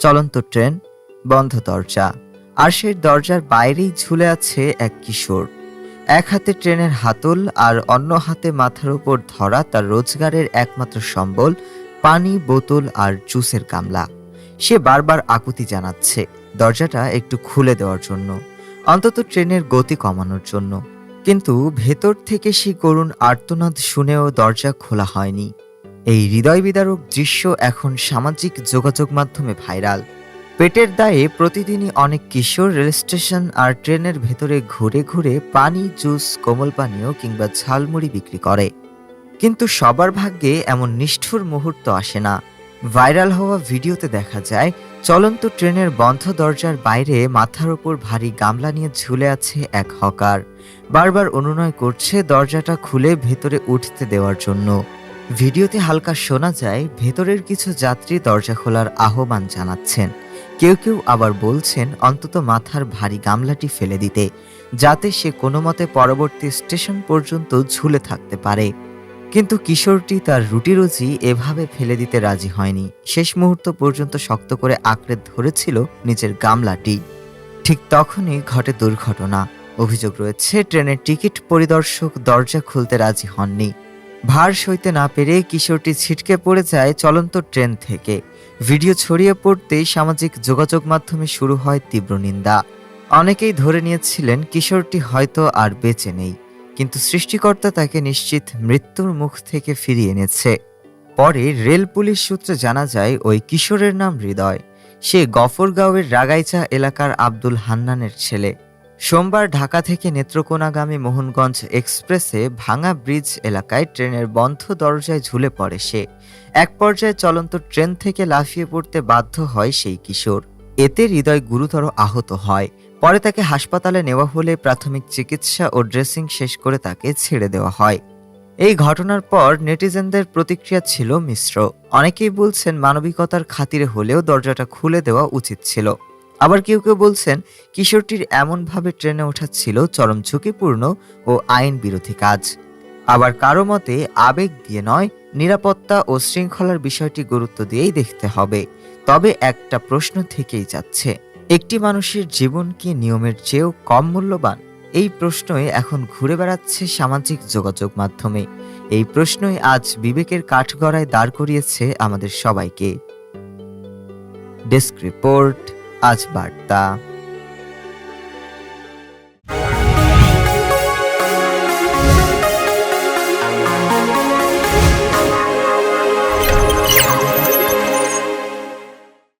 চলন্ত ট্রেন, বন্ধ দরজা। আর সেই দরজার বাইরেই ঝুলে আছে এক কিশোর। এক হাতে ট্রেনের হাতল আর অন্য হাতে মাথার উপর ধরা তার রোজগারের একমাত্র সম্বল, পানি, বোতল আর জুসের গামলা। সে বারবার আকুতি জানাচ্ছে দরজাটা একটু খুলে দেওয়ার জন্য, অন্তত ট্রেনের গতি কমানোর জন্য। কিন্তু ভেতর থেকে সেই করুণ আর্তনাদ শুনেও দরজা খোলা হয়নি। এই হৃদয় বিদারক দৃশ্য এখন সামাজিক যোগাযোগ মাধ্যমে ভাইরাল। পেটের দায়ে প্রতিদিনই অনেক কিশোর রেল স্টেশন আর ট্রেনের ভেতরে ঘুরে ঘুরে পানি, জুস, কোমল পানীয় কিংবা ঝালমুড়ি বিক্রি করে। কিন্তু সবার ভাগ্যে এমন নিষ্ঠুর মুহূর্ত আসে না। ভাইরাল হওয়া ভিডিওতে দেখা যায়, চলন্ত ট্রেনের বন্ধ দরজার বাইরে মাথার ওপর ভারী গামলা নিয়ে ঝুলে আছে এক হকার। বারবার অনুনয় করছে দরজাটা খুলে ভেতরে উঠতে দেওয়ার জন্য। ভিডিওতে হালকা শোনা যায়, ভেতরের কিছু যাত্রী দরজা খোলার আহ্বান জানাচ্ছেন। কেউ কেউ আবার বলছেন, অন্তত মাথার ভারী গামলাটি ফেলে দিতে, যাতে সে কোনো মতে পরবর্তী স্টেশন পর্যন্ত ঝুলে থাকতে পারে। কিন্তু কিশোরটি তার রুটি রুজি এভাবে ফেলে দিতে রাজি হয়নি। শেষ মুহূর্ত পর্যন্ত শক্ত করে আঁকড়ে ধরেছিল নিজের গামলাটি। ঠিক তখনই ঘটে দুর্ঘটনা। অভিযোগ রয়েছে, ট্রেনের টিকিট পরিদর্শক দরজা খুলতে রাজি হননি। ভার সইতে না পেরে কিশোরটি ছিটকে পড়ে যায় চলন্ত ট্রেন থেকে। ভিডিও ছড়িয়ে পড়তেই সামাজিক যোগাযোগ মাধ্যমে শুরু হয় তীব্র নিন্দা। অনেকেই ধরে নিয়েছিলেন কিশোরটি হয়তো আর বেঁচে নেই, কিন্তু সৃষ্টিকর্তা তাকে নিশ্চিত মৃত্যুর মুখ থেকে ফিরিয়ে এনেছে। পরে রেল পুলিশ সূত্রে জানা যায়, ওই কিশোরের নাম হৃদয়। সে গফরগাঁওয়ের রাগাইচা এলাকার আব্দুল হান্নানের ছেলে। সোমবার ঢাকা থেকে নেত্রকোনাগামী মোহনগঞ্জ এক্সপ্রেসে ভাঙা ব্রিজ এলাকায় ট্রেনের বন্ধ দরজায় ঝুলে পড়ে সে। এক পর্যায়ে চলন্ত ট্রেন থেকে লাফিয়ে পড়তে বাধ্য হয় সেই কিশোর। এতে হৃদয় গুরুতর আহত হয়। পরে তাকে হাসপাতালে নেওয়া হলে প্রাথমিক চিকিৎসা ও ড্রেসিং শেষ করে তাকে ছেড়ে দেওয়া হয়। এই ঘটনার পর নেটিজেনদের প্রতিক্রিয়া ছিল মিশ্র। অনেকেই বলছেন মানবিকতার খাতিরে হলেও দরজাটা খুলে দেওয়া উচিত ছিল। আবার কেউ কেউ বলছেন, কিশোরটির এমনভাবে ট্রেনে ওঠা ছিল চরম ঝুঁকিপূর্ণ ও আইন বিরোধী কাজ। আবার কারও মতে, আবেগ দিয়ে নয়, নিরাপত্তা ও শৃঙ্খলার বিষয়টি গুরুত্ব দিয়েই দেখতে হবে। তবে একটা প্রশ্ন থেকেই যাচ্ছে, একটি মানুষের জীবন কি নিয়মের চেয়েও কম মূল্যবান? এই প্রশ্নই এখন ঘুরে বেড়াচ্ছে সামাজিক যোগাযোগ মাধ্যমে। এই প্রশ্নই আজ বিবেকের কাঠগড়ায় দাঁড় করিয়েছে আমাদের সবাইকে। Desk report. আজ বার্তা